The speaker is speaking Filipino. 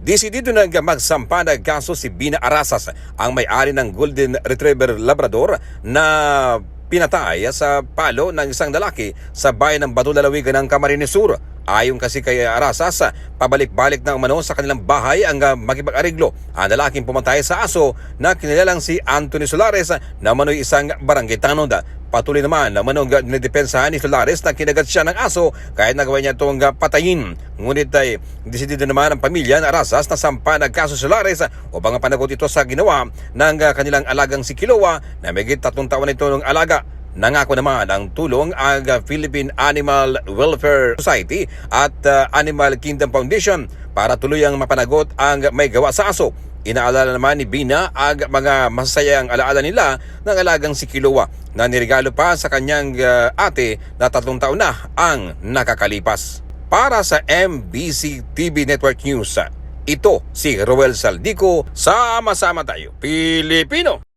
Desidido na magsampa ng kaso si Bina Arasas, ang may-ari ng Golden Retriever Labrador na pinatay sa palo ng isang lalaki sa bayan ng Batulalawigan ng Camarines Sur. Ayon kasi kay Arasas, pabalik-balik na umano sa kanilang bahay ang uh, makipag-ariglo ang lalaking pumatay sa aso na kinilalang si Anthony Solares na manoy isang barangay tanod. Patuloy naman na manong nidepensahan ni Solares na kinagat siya ng aso kahit nagawa niya itong uh, patayin. Ngunit ay desidido naman ang pamilya na Arasas na sampa ng kaso Solares upang panagot ito sa ginawa ng kanilang alagang si Kilowa na may tatlong taon ito ng alaga. Nangako naman ang tulong ang Philippine Animal Welfare Society at uh, Animal Kingdom Foundation para tuluyang mapanagot ang may gawa sa aso. Inaalala naman ni Bina ang mga masasayang alaala nila ng alagang si Kilowa na nirigalo pa sa kanyang uh, ate na tatlong taon na ang nakakalipas. Para sa MBC TV Network News, ito si Roel Saldico. Sama-sama tayo, Pilipino!